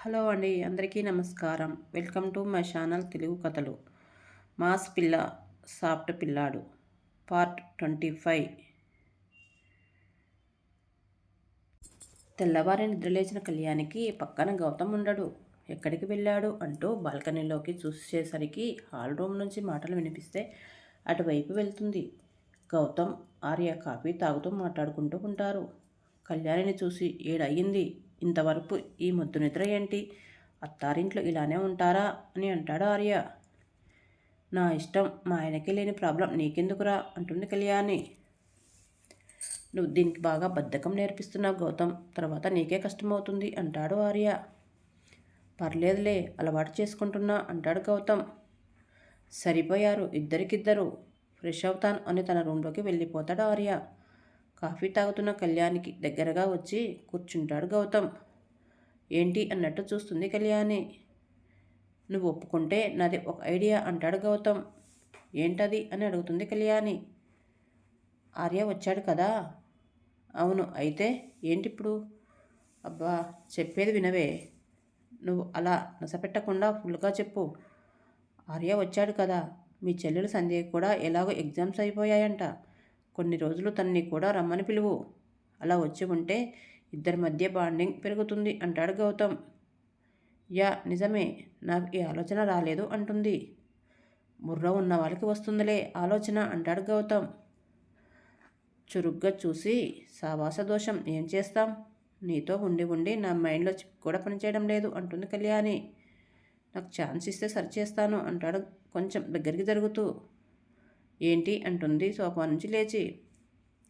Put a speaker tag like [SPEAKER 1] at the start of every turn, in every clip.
[SPEAKER 1] Hello అండి అందరికీ నమస్కారం. Welcome to my channel Telugu కథలు. మాస్ పిల్ల సాఫ్ట్ పిల్లాడు. Part twenty five. తెల్లవారి నిద్రలేచిన కళ్యాణికి పక్కన గౌతమ్ ఉండడు. ఎక్కడికి వెళ్ళాడు అంటూ బాల్కనీలోకి చూసేసరికి హాల్ రూమ్ నుంచి మాటలు వినిపిస్తే అటువైపు వెళ్తుంది. గౌతమ్ ఆర్య కాఫీ తాగుతూ మాట్లాడుకుంటూ ఉంటారు. కళ్యాణిని చూసి ఏడయ్యింది. ఇంతవరకు ఈ ముద్దు నిద్ర ఏంటి? అత్తారింట్లో ఇలానే ఉంటారా? అని అంటాడు ఆర్య. నా ఇష్టం మా ఆయనకి లేని ప్రాబ్లం నీకెందుకురా? అంటుంది కళ్యాణి. నువ్వు దీనికి బాగా బద్ధకం నేర్పిస్తున్నావు గౌతమ్. తర్వాత నీకే కష్టమవుతుంది అంటాడు ఆర్య. పర్లేదులే అలవాటు చేసుకుంటున్నా అంటాడు గౌతమ్. సరిపోయారు ఇద్దరికిద్దరు. ఫ్రెష్ అవుతాను అని తన రూమ్లోకి వెళ్ళిపోతాడు ఆర్య. కాఫీ తాగుతున్న కళ్యాణికి దగ్గరగా వచ్చి కూర్చుంటాడు గౌతమ్. ఏంటి అన్నట్టు చూస్తుంది కళ్యాణి. నువ్వు ఒప్పుకుంటే నాది ఒక ఐడియా అంటాడు గౌతమ్. ఏంటది అని అడుగుతుంది కళ్యాణి. ఆర్య వచ్చాడు కదా? అవును అయితే ఏంటి ఇప్పుడు అబ్బా చెప్పేది వినవే. నువ్వు అలా నసపెట్టకుండా ఫుల్గా చెప్పు. ఆర్య వచ్చాడు కదా. మీ చెల్లెలు సంధ్య కూడా ఎలాగో ఎగ్జామ్స్ అయిపోయాయంట. కొన్ని రోజులు తనని కూడా రమ్మని పిలువు. అలా వచ్చి ఉంటే ఇద్దరి మధ్య బాండింగ్ పెరుగుతుంది అంటాడు గౌతమ్. యా నిజమే. నాకు ఈ ఆలోచన రాలేదు అంటుంది. బుర్ర ఉన్న వాళ్ళకి వస్తుందిలే ఆలోచన అంటాడు గౌతమ్. చురుగ్గా చూసి సావాస దోషం ఏం చేస్తాం? నీతో ఉండి ఉండి నా మైండ్లో కూడా పనిచేయడం లేదు అంటుంది కళ్యాణి. నాకు ఛాన్స్ ఇస్తే సరి చేస్తాను అంటాడు కొంచెం దగ్గరికి జరుగుతూ. ఏంటి అంటుంది సోఫా నుంచి లేచి.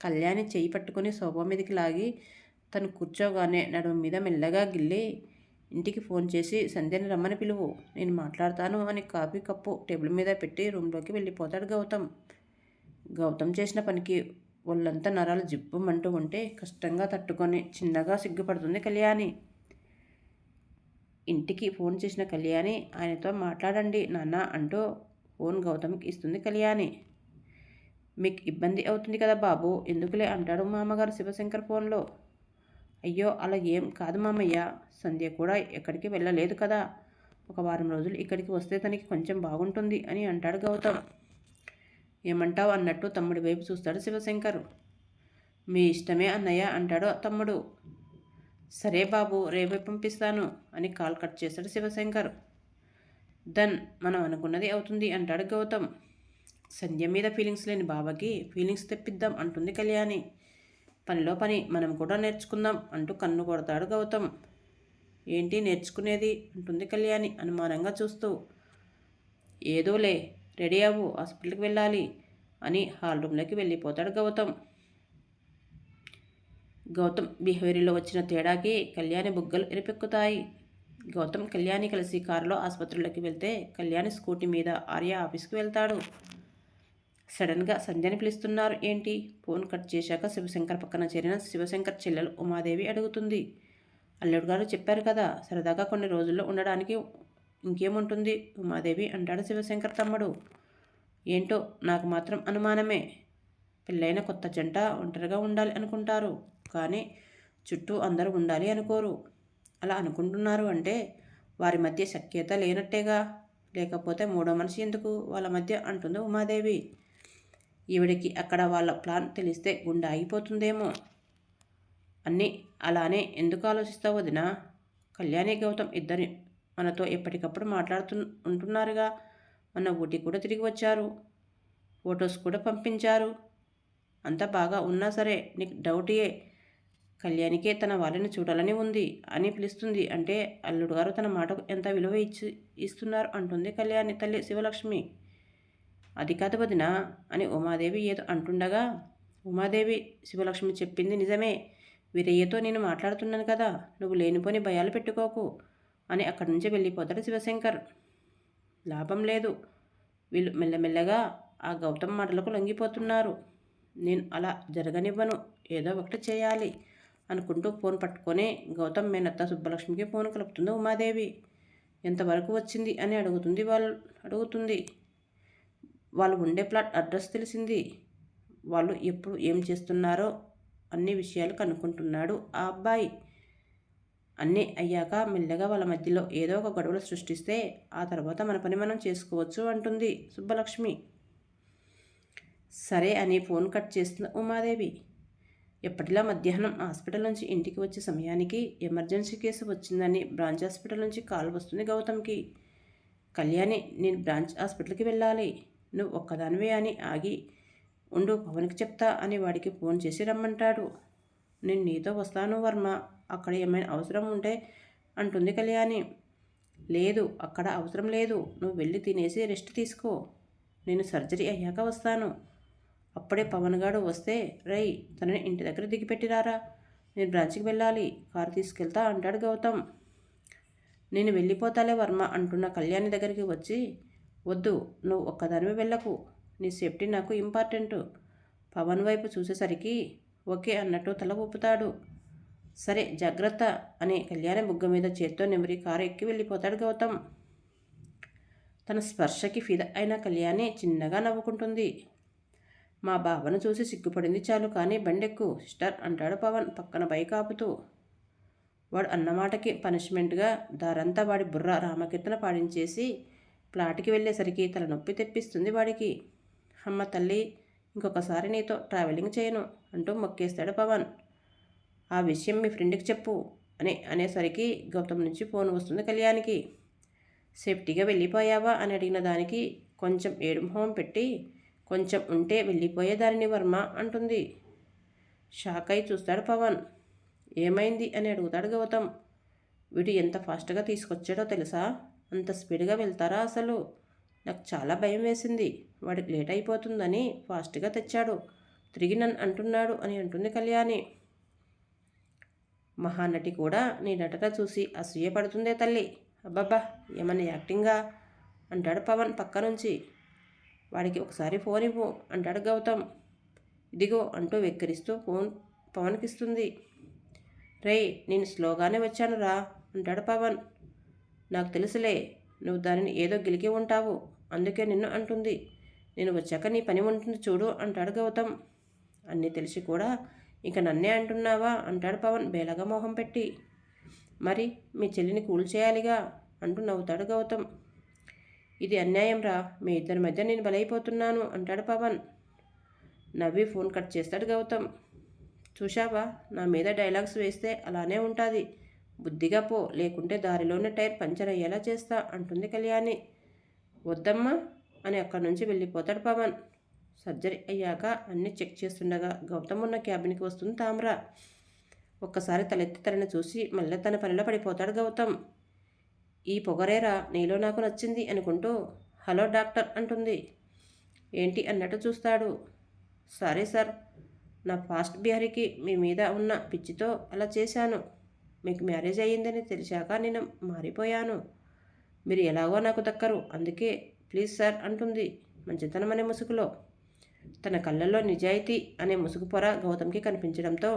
[SPEAKER 1] కళ్యాణి చేయి పట్టుకుని సోఫా మీదకి లాగి తను కూర్చోగానే నడుము మీద మెల్లగా గిల్లి ఇంటికి ఫోన్ చేసి సంధ్యని రమ్మని పిలువు. నేను మాట్లాడతాను అని కాఫీ కప్పు టేబుల్ మీద పెట్టి రూమ్లోకి వెళ్ళిపోతాడు గౌతమ్. గౌతమ్ చేసిన పనికి ఒళ్ళంతా నరాలు జిప్పుమంటూ ఉంటే కష్టంగా తట్టుకొని చిన్నగా సిగ్గుపడుతుంది కళ్యాణి. ఇంటికి ఫోన్ చేసిన కళ్యాణి ఆయనతో మాట్లాడండి నాన్న అంటూ ఫోన్ గౌతమ్కి ఇస్తుంది కళ్యాణి. మీకు ఇబ్బంది అవుతుంది కదా బాబు ఎందుకులే అంటాడు మామగారు శివశంకర్ ఫోన్లో. అయ్యో అలా ఏం కాదు మామయ్య సంధ్య కూడా ఎక్కడికి వెళ్ళలేదు కదా. ఒక వారం రోజులు ఇక్కడికి వస్తే తనకి కొంచెం బాగుంటుంది అని అంటాడు గౌతమ్. ఏమంటావు అన్నట్టు తమ్ముడి వైపు చూస్తాడు శివశంకర్. మీ ఇష్టమే అన్నయ్య అంటాడు తమ్ముడు. సరే బాబు రేపే పంపిస్తాను అని కాల్ కట్ చేశాడు శివశంకర్. దన్ మనం అనుకున్నది అవుతుంది అంటాడు గౌతమ్. సంధ్య మీద ఫీలింగ్స్ లేని బాబాకి ఫీలింగ్స్ తెప్పిద్దాం అంటుంది కళ్యాణి. పనిలో పని మనం కూడా నేర్చుకుందాం అంటూ కన్ను కొడతాడు గౌతమ్. ఏంటి నేర్చుకునేది? అంటుంది కళ్యాణి అనుమానంగా చూస్తూ. ఏదోలే రెడీ అవ్వు హాస్పిటల్కి వెళ్ళాలి అని హాల్ రూమ్లోకి వెళ్ళిపోతాడు గౌతమ్. గౌతమ్ బిహేవియర్లో వచ్చిన తేడాకి కళ్యాణి బుగ్గలు ఎరిపెక్కుతాయి గౌతమ్ కళ్యాణి కలిసి కారులో ఆసుపత్రిలోకి వెళ్తే కళ్యాణి స్కూటీ మీద ఆర్య ఆఫీస్కి వెళ్తాడు. సడన్గా సంధ్యని పిలుస్తున్నారు. ఏంటి? ఫోన్ కట్ చేశాక శివశంకర్ పక్కన చేరిన శివశంకర్ చెల్లెలు ఉమాదేవి అడుగుతుంది. అల్లుడు గారు చెప్పారు కదా సరదాగా కొన్ని రోజుల్లో ఉండడానికి ఇంకేముంటుంది? ఉమాదేవి అంటాడు శివశంకర్ తమ్ముడు. ఏంటో? నాకు మాత్రం అనుమానమే. పెళ్ళైన కొత్త జంట ఒంటరిగా ఉండాలి అనుకుంటారు. కానీ చుట్టూ అందరూ ఉండాలి అనుకోరు. అలా అనుకుంటున్నారు అంటే వారి మధ్య సఖ్యత లేనట్టేగా? లేకపోతే మూడో మనిషి ఎందుకు? వాళ్ళ మధ్య అంటుంది ఉమాదేవి. ఈవిడికి అక్కడ వాళ్ళ ప్లాన్ తెలిస్తే గుండె ఆగిపోతుందేమో. అన్నీ అలానే ఎందుకు ఆలోచిస్తావు వదినా? కళ్యాణి గౌతమ్ ఇద్దరి మనతో ఎప్పటికప్పుడు మాట్లాడుతు ఉంటున్నారుగా. మన ఊటీ కూడా తిరిగి వచ్చారు. ఫొటోస్ కూడా పంపించారు. అంతా బాగా ఉన్నా సరే నీకు డౌటే. కళ్యాణికే తన వాళ్ళని చూడాలని ఉంది అని పిలుస్తుంది. అంటే అల్లుడు గారు తన మాటకు ఎంత విలువ ఇచ్చి ఇస్తున్నారు అంటుంది కళ్యాణి తల్లి శివలక్ష్మి. అది కాదు వదిన అని ఉమాదేవి ఏదో అంటుండగా ఉమాదేవి శివలక్ష్మి చెప్పింది నిజమే. వీరయ్యతో నేను మాట్లాడుతున్నాను కదా నువ్వు లేనిపోని భయాలు పెట్టుకోకు అని అక్కడి నుంచి వెళ్ళిపోతాడు శివశంకర్. లాభం లేదు. వీళ్ళు మెల్లమెల్లగా ఆ గౌతమ్ మాటలకు లొంగిపోతున్నారు. నేను అలా జరగనివ్వను. ఏదో ఒకటి చేయాలి అనుకుంటూ ఫోన్ పట్టుకొని గౌతమ్ మేనత్త సుబ్బలక్ష్మికి ఫోన్ కలుపుతుంది ఉమాదేవి. ఎంతవరకు వచ్చింది? అని అడుగుతుంది వాళ్ళు. అడుగుతుంది వాళ్ళు ఉండే ప్లాట్ అడ్రస్ తెలిసింది. వాళ్ళు ఎప్పుడు ఏం చేస్తున్నారో అన్ని విషయాలు కనుక్కుంటున్నాడు ఆ అబ్బాయి. అన్నీ అయ్యాక మెల్లగా వాళ్ళ మధ్యలో ఏదో ఒక గొడవలు సృష్టిస్తే ఆ తర్వాత మన పని మనం చేసుకోవచ్చు అంటుంది సుబ్బలక్ష్మి. సరే అని ఫోన్ కట్ చేస్తున్న ఉమాదేవి. ఎప్పటిలా మధ్యాహ్నం హాస్పిటల్ నుంచి ఇంటికి వచ్చే సమయానికి ఎమర్జెన్సీ కేసు వచ్చిందని బ్రాంచ్ హాస్పిటల్ నుంచి కాల్ వస్తుంది గౌతమ్కి. కళ్యాణి నేను బ్రాంచ్ హాస్పిటల్కి వెళ్ళాలి. నువ్వు ఒక్కదానివే అని ఆగి ఉండు పవన్కి చెప్తా అని వాడికి ఫోన్ చేసి రమ్మంటాడు. నేను నీతో వస్తాను వర్మ అక్కడ ఏమైనా అవసరం ఉంటే అంటుంది కళ్యాణి. లేదు అక్కడ అవసరం లేదు. నువ్వు వెళ్ళి తినేసి రెస్ట్ తీసుకో. నేను సర్జరీ అయ్యాక వస్తాను. అప్పుడే పవన్ గాడు వస్తే రై తనని ఇంటి దగ్గర దిగిపెట్టిరారా? నేను బ్రాంచ్కి వెళ్ళాలి. కారు తీసుకెళ్తా అంటాడు గౌతమ్. నేను వెళ్ళిపోతాలే వర్మ అంటున్న కళ్యాణి దగ్గరికి వచ్చి వద్దు నువ్వు ఒక్కదానివి వెళ్ళకు. నీ సేఫ్టీ నాకు ఇంపార్టెంట్. పవన్ వైపు చూసేసరికి ఓకే అన్నట్టు తల ఊపుతాడు. సరే జాగ్రత్త అని కళ్యాణ బుగ్గ మీద చేత్తో నెమరి కారు ఎక్కి వెళ్ళిపోతాడు గౌతమ్. తన స్పర్శకి ఫిద అయిన కళ్యాణి చిన్నగా నవ్వుకుంటుంది. మా బావను చూసి సిగ్గుపడింది చాలు కానీ బండెక్కు సిస్టర్ అంటాడు పవన్ పక్కన బైక్ ఆపుతూ వాడు అన్నమాటకి పనిష్మెంట్గా దారంతా వాడి బుర్ర రామకీర్తన పాడించేసి ప్లాట్కి వెళ్ళేసరికి తల నొప్పి తెప్పిస్తుంది వాడికి. అమ్మ తల్లి ఇంకొకసారి నీతో ట్రావెలింగ్ చేయను అంటూ మొక్కేస్తాడు పవన్. ఆ విషయం మీ ఫ్రెండ్కి చెప్పు అని అనేసరికి గౌతమ్ నుంచి ఫోన్ వస్తుంది కళ్యాణ్కి. సేఫ్టీగా వెళ్ళిపోయావా? అని అడిగిన దానికి కొంచెం ఏడు మొహం పెట్టి కొంచెం ఉంటే వెళ్ళిపోయేదారిని వర్మ అంటుంది. షాక్ అయి చూస్తాడు పవన్. ఏమైంది? అని అడుగుతాడు గౌతమ్. వీడు ఎంత ఫాస్ట్గా తీసుకొచ్చాడో తెలుసా? అంత స్పీడ్గా వెళ్తారా అసలు? నాకు చాలా భయం వేసింది. వాడికి లేట్ అయిపోతుందని ఫాస్ట్గా తెచ్చాడు. తిరిగి నన్ను అంటున్నాడు అని అంటుంది కళ్యాణి. మహానటి కూడా నీ నటన చూసి అసూయపడుతుందే తల్లి. అబ్బబ్బా ఏమన్నా యాక్టింగా? అంటాడు పవన్ పక్క నుంచి. వాడికి ఒకసారి ఫోన్ ఇవ్వు అంటాడు గౌతమ్. ఇదిగో అంటూ వెక్కిరిస్తూ ఫోన్ పవన్కి ఇస్తుంది రే నేను స్లోగానే వచ్చాను రా అంటాడు పవన్. నాకు తెలుసులే నువ్వు దానిని ఏదో గెలికి ఉంటావు అందుకే నిన్ను అంటుంది. నేను వచ్చాక నీ పని ఉంటుంది చూడు అంటాడు గౌతమ్. అన్నీ తెలిసి కూడా ఇక నన్నే అంటున్నావా? అంటాడు పవన్ బేలగా మొహం పెట్టి. మరి మీ చెల్లిని కూల్ చేయాలిగా? అంటూ నవ్వుతాడు గౌతమ్. ఇది అన్యాయం రా మీ ఇద్దరి మధ్య నేను బలైపోతున్నాను అంటాడు పవన్. నవ్వి ఫోన్ కట్ చేస్తాడు గౌతమ్. చూశావా? నా మీద డైలాగ్స్ వేస్తే అలానే ఉంటుంది. బుద్ధిగా పో లేకుంటే దారిలోనే టైర్ పంచర్ అయ్యేలా చేస్తా అంటుంది కళ్యాణి. వద్దమ్మా అని అక్కడి నుంచి వెళ్ళిపోతాడు పవన్. సర్జరీ అయ్యాక అన్నీ చెక్ చేస్తుండగా గౌతమ్ ఉన్న క్యాబిన్కి వస్తుంది తామ్ర. ఒక్కసారి తలెత్తి తనని చూసి మళ్ళీ తన పనిలో పడిపోతాడు గౌతమ్. ఈ పొగరేరా నీలో నాకు నచ్చింది అనుకుంటూ హలో డాక్టర్ అంటుంది. ఏంటి? అన్నట్టు చూస్తాడు. సరే సార్ నా ఫాస్ట్ బిహారీకి మీ మీద ఉన్న పిచ్చితో అలా చేశాను. మీకు మ్యారేజ్ అయ్యిందని తెలిసాక నేను మారిపోయాను. మీరు ఎలాగో నాకు దక్కరు. అందుకే ప్లీజ్ సార్ అంటుంది మంచితనం అనే ముసుగులో. తన కళ్ళల్లో నిజాయితీ అనే ముసుగు పొర గౌతమ్కి కనిపించడంతో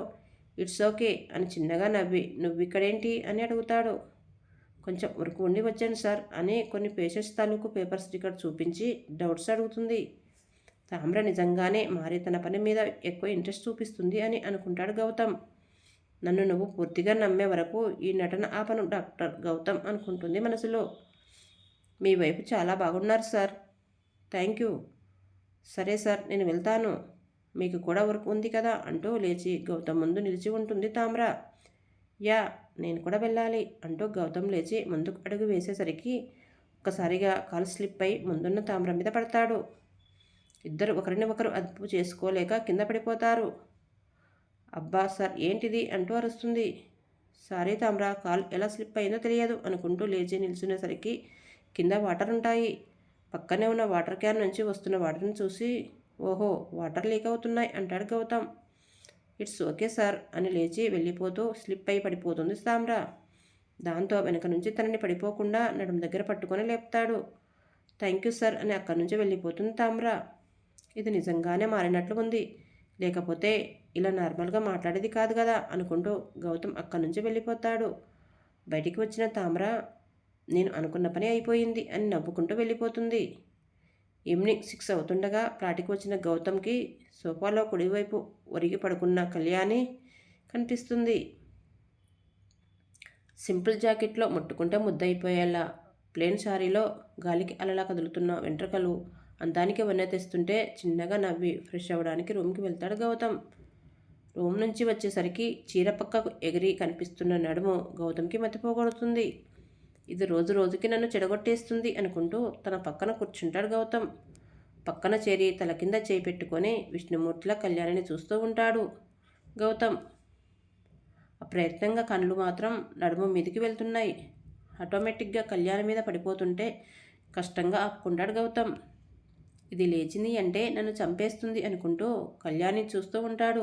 [SPEAKER 1] ఇట్స్ ఓకే అని చిన్నగా నవ్వి నువ్విక్కడేంటి అని అడుగుతాడు. కొంచెం ఉరుకు ఉండి వచ్చాను సార్ అని కొన్ని పేషెంట్స్ తాలూకు పేపర్స్ టికెట్ చూపించి డౌట్స్ అడుగుతుంది. తామ్ర నిజంగానే మారి తన పని మీద ఎక్కువ ఇంట్రెస్ట్ చూపిస్తుంది అని అనుకుంటాడు గౌతమ్. నన్ను నువ్వు పూర్తిగా నమ్మే వరకు ఈ నటన ఆపను డాక్టర్ గౌతమ్ అనుకుంటుంది మనసులో. మీ వైపు చాలా బాగున్నారు సార్. Thank you. సరే సార్ నేను వెళ్తాను. మీకు కూడా వర్క్ ఉంది కదా అంటూ లేచి గౌతమ్ ముందు నిలిచి ఉంటుంది తామ్ర. యా నేను కూడా వెళ్ళాలి అంటూ గౌతమ్ లేచి ముందుకు అడుగు వేసేసరికి ఒక్కసారిగా కాలు స్లిప్ అయి ముందున్న తామ్ర మీద పడతాడు. ఇద్దరు ఒకరిని ఒకరు అదుపు చేసుకోలేక కింద పడిపోతారు. అబ్బా సార్ ఏంటిది అంటూ అరుస్తుంది. సారీ తామ్రా కాల్ ఎలా స్లిప్ అయిందో తెలియదు అనుకుంటూ లేచి నిల్చునేసరికి కింద వాటర్ ఉంటాయి. పక్కనే ఉన్న వాటర్ క్యాన్ నుంచి వస్తున్న వాటర్ని చూసి ఓహో వాటర్ లీక్ అవుతున్నాయి అంటాడు గౌతమ్. ఇట్స్ ఓకే సార్ అని లేచి వెళ్ళిపోతూ స్లిప్ అయి పడిపోతుంది సామ్రా దాంతో వెనక నుంచి తనని పడిపోకుండా నడుము దగ్గర పట్టుకొని లేపుతాడు. థ్యాంక్ యూ సార్ అని అక్కడి నుంచి వెళ్ళిపోతుంది తామ్రా. ఇది నిజంగానే మారినట్లు ఉంది లేకపోతే ఇలా నార్మల్గా మాట్లాడేది కాదు కదా అనుకుంటూ గౌతమ్ అక్కడి నుంచి వెళ్ళిపోతాడు. బయటికి వచ్చిన తామ్ర నేను అనుకున్న పని అయిపోయింది అని నవ్వుకుంటూ వెళ్ళిపోతుంది. ఈవినింగ్ సిక్స్ అవుతుండగా ప్లాటికి వచ్చిన గౌతమ్కి సోఫాలో కుడివైపు ఒరిగి పడుకున్న కళ్యాణి కనిపిస్తుంది. సింపుల్ జాకెట్లో ముట్టుకుంటే ముద్దయిపోయేలా ప్లేన్ శారీలో గాలికి అలలా కదులుతున్న వెంట్రుకలు అందానికి వన్నె తెస్తుంటే చిన్నగా నవ్వి ఫ్రెష్ అవ్వడానికి రూమ్కి వెళ్తాడు గౌతమ్. రూమ్ నుంచి వచ్చేసరికి చీర పక్కకు ఎగిరి కనిపిస్తున్న నడుము గౌతమ్కి మతిపోగొడుతుంది. ఇది రోజు రోజుకి నన్ను చెడగొట్టేస్తుంది అనుకుంటూ తన పక్కన కూర్చుంటాడు గౌతమ్. పక్కన చేరి తల కింద చేయి పెట్టుకొని విష్ణుమూర్తిలా కళ్యాణిని చూస్తూ ఉంటాడు గౌతమ్. అప్రయత్నంగా కళ్ళు మాత్రం నడుము మీదికి వెళ్తున్నాయి. ఆటోమేటిక్గా కళ్యాణి మీద పడిపోతుంటే కష్టంగా ఆపుకుంటాడు గౌతమ్. ఇది లేచింది అంటే నన్ను చంపేస్తుంది అనుకుంటూ కళ్యాణి చూస్తూ ఉంటాడు.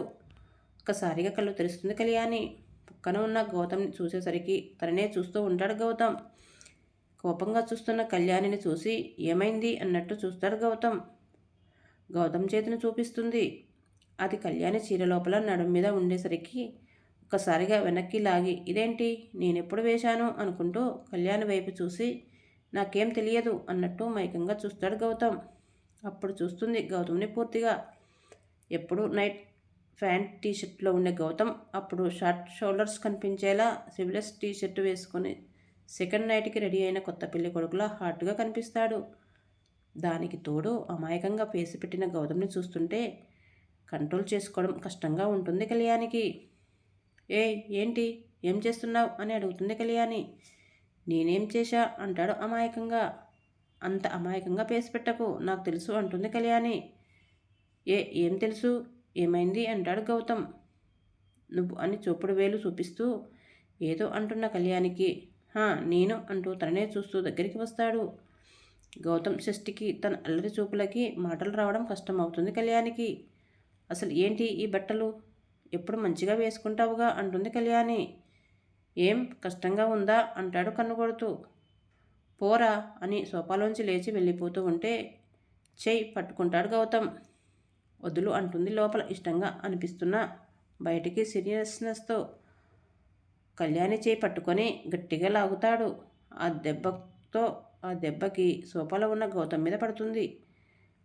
[SPEAKER 1] ఒక్కసారిగా కళ్ళు తెరుస్తుంది కళ్యాణి. పక్కన ఉన్న గౌతమ్ని చూసేసరికి తననే చూస్తూ ఉంటాడు గౌతమ్. కోపంగా చూస్తున్న కళ్యాణిని చూసి ఏమైంది అన్నట్టు చూస్తాడు గౌతమ్. గౌతమ్ చేతిని చూపిస్తుంది. అది కళ్యాణి చీర లోపల నడుం మీద ఉండేసరికి ఒక్కసారిగా వెనక్కి లాగి ఇదేంటి? నేనెప్పుడు వేశాను? అనుకుంటూ కళ్యాణి వైపు చూసి నాకేం తెలియదు అన్నట్టు మైకంగా చూస్తాడు గౌతమ్. అప్పుడు చూస్తుంది గౌతమ్ని పూర్తిగా. ఎప్పుడు నైట్ ప్యాంట్ టీషర్ట్లో ఉండే గౌతమ్ అప్పుడు షార్ట్ షోల్డర్స్ కనిపించేలా సివిలస్ టీషర్ట్ వేసుకొని సెకండ్ నైట్కి రెడీ అయిన కొత్త పెళ్ళి కొడుకులా హాట్గా కనిపిస్తాడు. దానికి తోడు అమాయకంగా పేసి పెట్టిన గౌతమ్ని చూస్తుంటే కంట్రోల్ చేసుకోవడం కష్టంగా ఉంటుంది కళ్యాణికి. ఏ ఏంటి? ఏం చేస్తున్నావు? అని అడుగుతుంది కళ్యాణి. నేనేం చేశా? అంటాడు అమాయకంగా. అంత అమాయకంగా పేసి పెట్టకు నాకు తెలుసు అంటుంది కళ్యాణి. ఏ ఏం తెలుసు? ఏమైంది? అంటాడు గౌతమ్. నువ్వు అని చూపుడు వేలు చూపిస్తూ ఏదో అంటున్న కళ్యాణికి. నేను అంటూ తననే చూస్తూ దగ్గరికి వస్తాడు. గౌతమ్ షష్ఠికి తన అల్లరి చూపులకి మాటలు రావడం కష్టం అవుతుంది కళ్యాణికి. అసలు ఏంటి ఈ బట్టలు? ఎప్పుడు మంచిగా వేసుకుంటావుగా? అంటుంది కళ్యాణి. ఏం? కష్టంగా ఉందా? అంటాడు కన్నుకొడుతూ పోరా అని సోఫాలోంచి లేచి వెళ్ళిపోతూ ఉంటే చేయి పట్టుకుంటాడు గౌతమ్. వదులు అంటుంది లోపల ఇష్టంగా అనిపిస్తున్న బయటికి సీరియస్నెస్తో కళ్యాణి చేయి పట్టుకొని గట్టిగా లాగుతాడు. ఆ దెబ్బతో ఆ దెబ్బకి సోఫాలో ఉన్న గౌతమ్ మీద పడుతుంది.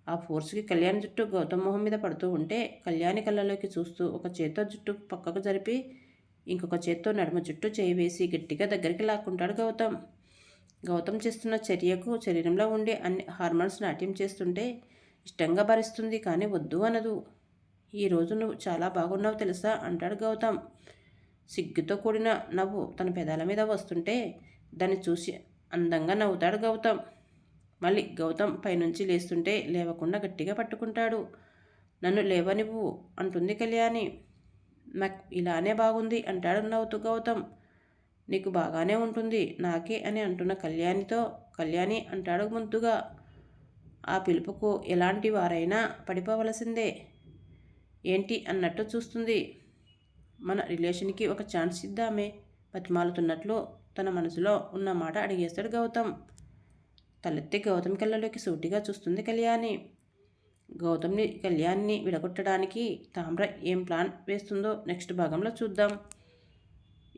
[SPEAKER 1] ఆ ఫోర్స్కి కళ్యాణి జుట్టు గౌతమ్ మొహం మీద పడుతూ ఉంటే కళ్యాణి కళ్ళలోకి చూస్తూ ఒక చేత్తో జుట్టు పక్కకు జరిపి ఇంకొక చేత్తో నడుమ జుట్టు చేయి వేసి గట్టిగా దగ్గరికి లాక్కుంటాడు గౌతమ్. గౌతమ్ చేస్తున్న చర్యకు శరీరంలో ఉండే అన్ని హార్మోన్స్ నాట్యం చేస్తుంటే ఇష్టంగా భరిస్తుంది కానీ వద్దు అనదు. ఈరోజు నువ్వు చాలా బాగున్నావు తెలుసా? అంటాడు గౌతమ్. సిగ్గుతో కూడిన నవ్వు తన పెదాల మీద వస్తుంటే దాన్ని చూసి అందంగా నవ్వుతాడు గౌతమ్. మళ్ళీ గౌతమ్ పైనుంచి లేస్తుంటే లేవకుండా గట్టిగా పట్టుకుంటాడు. నన్ను లేవనివ్వు అంటుంది కళ్యాణి. నాకు ఇలానే బాగుంది అంటాడు నవ్వుతూ గౌతమ్. నీకు బాగానే ఉంటుంది నాకే అని అంటున్న కళ్యాణితో కళ్యాణి అంటాడు ముందుగా. ఆ పిలుపుకు ఎలాంటి వారైనా పడిపోవలసిందే. ఏంటి అన్నట్టు చూస్తుంది. మన రిలేషన్కి ఒక ఛాన్స్ ఇద్దామే బతిమాలుతున్నట్లు తన మనసులో ఉన్న మాట అడిగేస్తాడు గౌతమ్. తలెత్తి గౌతమ్ కళ్ళలోకి సూటిగా చూస్తుంది కళ్యాణి. గౌతమ్ని కళ్యాణ్ని విడగొట్టడానికి తామ్ర ఏం ప్లాన్ వేస్తుందో నెక్స్ట్ భాగంలో చూద్దాం.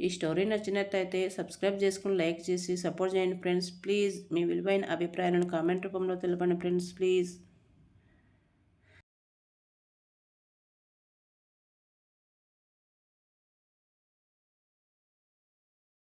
[SPEAKER 1] ఈ స్టోరీ నచ్చినట్లయితే సబ్స్క్రైబ్ చేసుకుని లైక్ చేసి సపోర్ట్ చేయండి ఫ్రెండ్స్. ప్లీజ్ మీ విలువైన అభిప్రాయాలను కామెంట్ రూపంలో తెలపండి ఫ్రెండ్స్. ప్లీజ్.